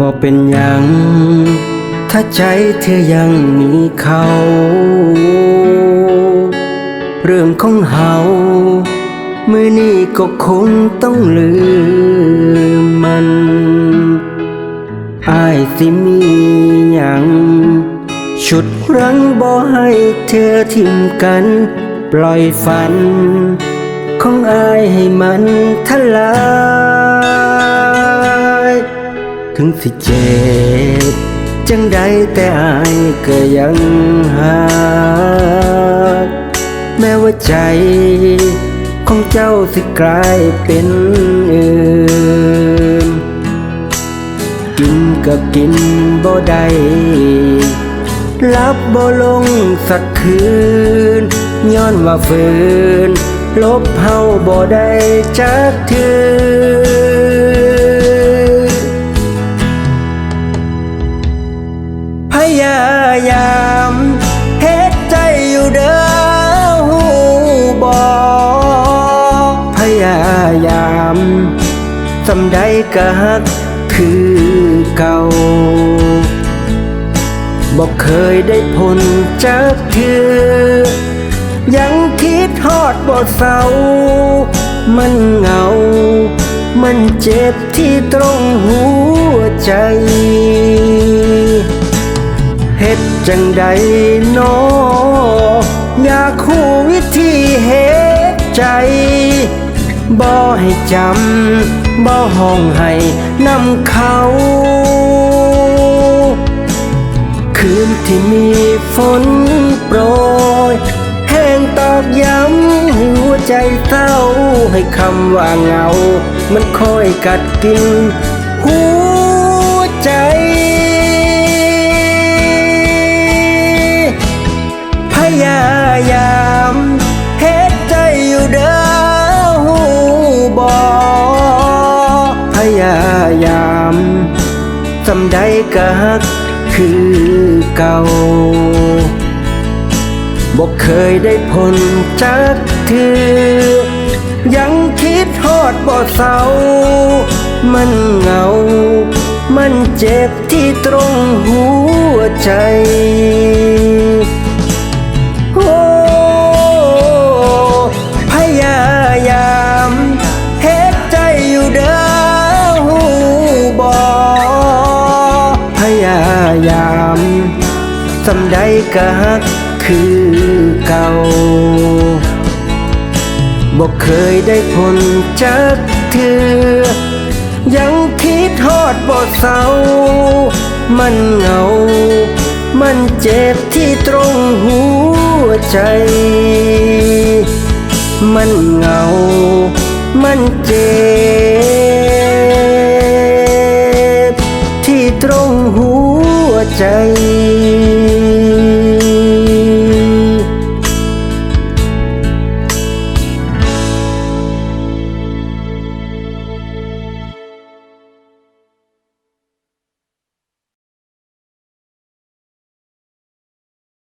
บ่เป็นยัง ถ้าใจเธอยังมีเขา เรื่องของเฮามื่อนี้ก็คงต้องลืมมันอายสิมีหยังชุดรั้งบ่ให้เธอทิมกัน ปล่อยฝัน ของอายให้มันทลาย ถึงสิเจ็บจังใดแต่อายก็ยังหากแม้ว่าใจ ของเจ้าสิกลายเป็นอื่น กินก็กินบ่ได้รับบ่ลงสักคืน ย้อนว่าฝืน ลบเฮาบ่ได้จักทือ ยายามเฮ็ดใจอยู่เด้อหูบ่พยายามสำใดก็ฮักคือเก่าบอกเคยได้ผลจากเธอ ยังคิดฮอดบ่เศร้า มันเหงา มันเจ็บที่ตรงหัวใจ จังใดนออยากคู่วิธีเฮ็ดใจ บ่ให้จำ บ่ห้องให้นำเขา คืนที่มีฝนโปรยแห้งตอกย้ำหัวใจเศร้าให้คำว่าเงา มันคอยกัดกิน จำใดก็ฮักคือเก่าบอกเคยได้ผลจากเธอยังคิดฮอดบ่เศร้า มันเหงา มันเจ็บที่ตรงหัวใจ สำใดก็ฮักคือเก่าบอกเคยได้ผลจากเธอ ยังคิดฮอดบ่เศร้า มันเหงา มันเจ็บที่ตรงหัวใจ มันเหงา มันเจ็บที่ตรงหัวใจ